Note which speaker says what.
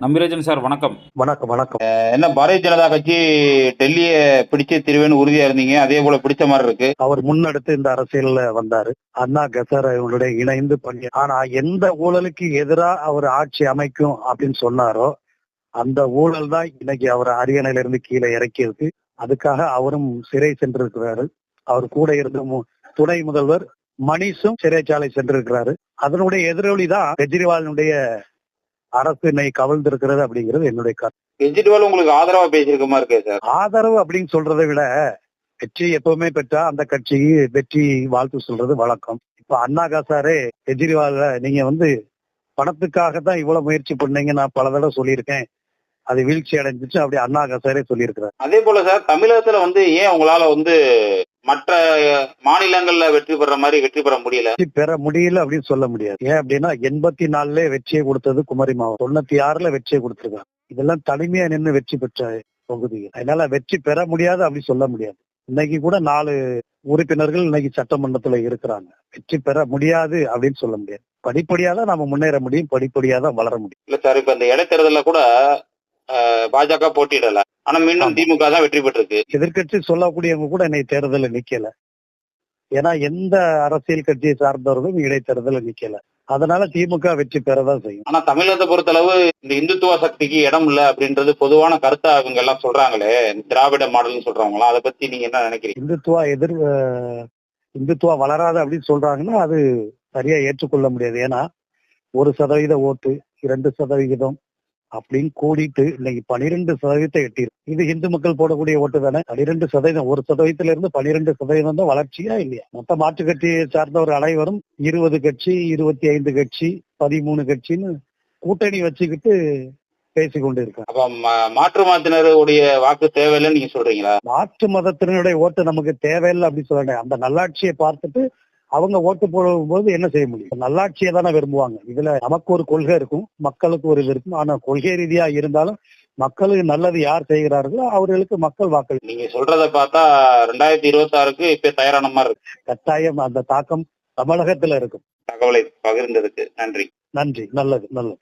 Speaker 1: Nambirajan sir வணக்கம்.
Speaker 2: வணக்கம் வணக்கம்.
Speaker 3: என்ன பாரதிய ஜனதா கட்சி டெல்லியை பிடிச்சு திருவேன்னு உறுதியா இருந்தீங்க? அதே போல பிடிச்ச மாதிரி இருக்கு.
Speaker 2: அவர் முன்னெடுத்து இந்த அரசியல்ல வந்தாரு. அண்ணா கசர் இவங்களுடைய இணைந்து பண்ணி ஆனா எந்த ஊழலுக்கு எதிரா அவர் ஆட்சி அமைக்கும் அப்படின்னு சொன்னாரோ அந்த ஊழல் தான் இன்னைக்கு அவர் அரியணையில இருந்து கீழே இறக்கியிருக்கு. அதுக்காக அவரும் சிறை சென்றிருக்கிறாரு. அவர் கூட இருந்த மு- துணை முதல்வர் மணிஷும் சிறைச்சாலை சென்றிருக்கிறாரு. அதனுடைய எதிரொலி தான் கெஜ்ரிவாலினுடைய அரசு இன்னைக்கு கவிழ்ந்திருக்கிறது அப்படிங்கிறது என்னுடைய கருத்து.
Speaker 3: கெஜ்ரிவால் உங்களுக்கு ஆதரவா பேசியிருக்க மாதிரி இருக்கு சார்.
Speaker 2: ஆதரவு அப்படின்னு சொல்றதை விட வெற்றி எப்பவுமே பெற்றா அந்த கட்சிக்கு வெற்றி வாழ்த்து சொல்றது வழக்கம். இப்ப அண்ணா காசாரே கெஜ்ரிவால நீங்க வந்து பணத்துக்காக தான் இவ்வளவு முயற்சி பண்ணீங்க. நான் பல தடவை சொல்லியிருக்கேன். அது வீழ்ச்சி அடைஞ்சிச்சு. அப்படி அண்ணா காசாரே சொல்லியிருக்கிறார்.
Speaker 3: அதே போல சார் தமிழகத்துல வந்து ஏன் உங்களால வந்து மற்ற மாநிலங்கள்ல வெற்றி பெற மாதிரி வெற்றி பெற முடியல.
Speaker 2: வெற்றி பெற முடியல அப்படின்னு சொல்ல முடியாது. ஏன் அப்படின்னா எண்பத்தி நாலுல வெற்றியை கொடுத்தது குமரி மாவட்டம். தொண்ணூத்தி ஆறுல வெற்றியை கொடுத்திருக்காங்க. இதெல்லாம் தனிமையா நின்று வெற்றி பெற்ற தொகுதிகள் அதனால வெற்றி பெற முடியாது அப்படி சொல்ல முடியாது. இன்னைக்கு கூட நாலு உறுப்பினர்கள் இன்னைக்கு சட்டமன்றத்துல இருக்கிறாங்க. வெற்றி பெற முடியாது அப்படின்னு சொல்ல முடியாது. படிப்படியா தான் நாம முன்னேற முடியும் படிப்படியா தான் வளர முடியும்.
Speaker 3: இல்ல சார் இப்ப இந்த இடைத்தேர்தல்ல கூட பாஜக போட்டியிடல. ஆனா மீண்டும். திமுக தான் வெற்றி பெற்றிருக்கு.
Speaker 2: எதிர்க்கட்சி சொல்லக்கூடியவங்க கூட இன்னைக்கு தேர்தலில் நிக்கல. ஏன்னா எந்த அரசியல் கட்சியை சார்ந்தவர்களும் இடைத்தேர்தலில் நிக்கல. அதனால திமுக வெற்றி பெறதான் செய்யும்.
Speaker 3: ஆனா தமிழகத்தை பொறுத்தளவு இந்த இந்துத்துவ சக்திக்கு இடம் இல்ல அப்படின்றது பொதுவான கருத்தா இவங்க எல்லாம் சொல்றாங்களே. திராவிட மாடல்னு சொல்றவங்களாம் அதை பத்தி நீங்க என்ன நினைக்கிறீங்க?
Speaker 2: இந்துத்துவா எதிர் இந்துத்துவா வளராது அப்படின்னு சொல்றாங்கன்னா அது சரியா ஏற்றுக்கொள்ள முடியாது. ஏன்னா ஒரு சதவீத ஓட்டு இரண்டு சதவிகிதம் அப்படின்னு கூடிட்டு இன்னைக்கு பனிரெண்டு சதவீதத்தை எட்டிருக்கு இது இந்து மக்கள் போடக்கூடிய ஓட்டு தானே? பனிரெண்டு சதவீதம் ஒரு சதவீதத்துல இருந்து பனிரெண்டு சதவீதம் தான் வளர்ச்சியா இல்லையா? மொத்த மாற்றுக் கட்சியை சார்ந்தவர் அனைவரும் இருபது கட்சி இருபத்தி ஐந்து கட்சி பதிமூணு கட்சின்னு கூட்டணி வச்சுக்கிட்டு பேசி கொண்டு இருக்காங்க
Speaker 3: மாற்று மாத்தினருடைய வாக்கு தேவையில்லைன்னு நீங்க சொல்றீங்களா?
Speaker 2: மாற்று மதத்தினருடைய ஓட்டு நமக்கு தேவையில்லை அப்படின்னு சொல்ல அந்த நல்லாட்சியை பார்த்துட்டு அவங்க ஓட்டு போடும்போது என்ன செய்ய முடியும்? நல்லாட்சியை தானே விரும்புவாங்க. இதுல நமக்கு ஒரு கொள்கை இருக்கும் மக்களுக்கு ஒரு இது இருக்கும். ஆனா கொள்கை ரீதியா இருந்தாலும் மக்களுக்கு நல்லது யார் செய்கிறார்களோ அவர்களுக்கு மக்கள் வாக்களி
Speaker 3: நீங்க சொல்றத பார்த்தா ரெண்டாயிரத்தி இருபத்தி ஆறுக்கு இப்ப தயாரான மாதிரி இருக்கு.
Speaker 2: கட்டாயம் அந்த தாக்கம் தமிழகத்துல இருக்கும்.
Speaker 3: தகவலை பகிர்ந்ததுக்கு நன்றி.
Speaker 2: நன்றி. நல்லது நல்லது.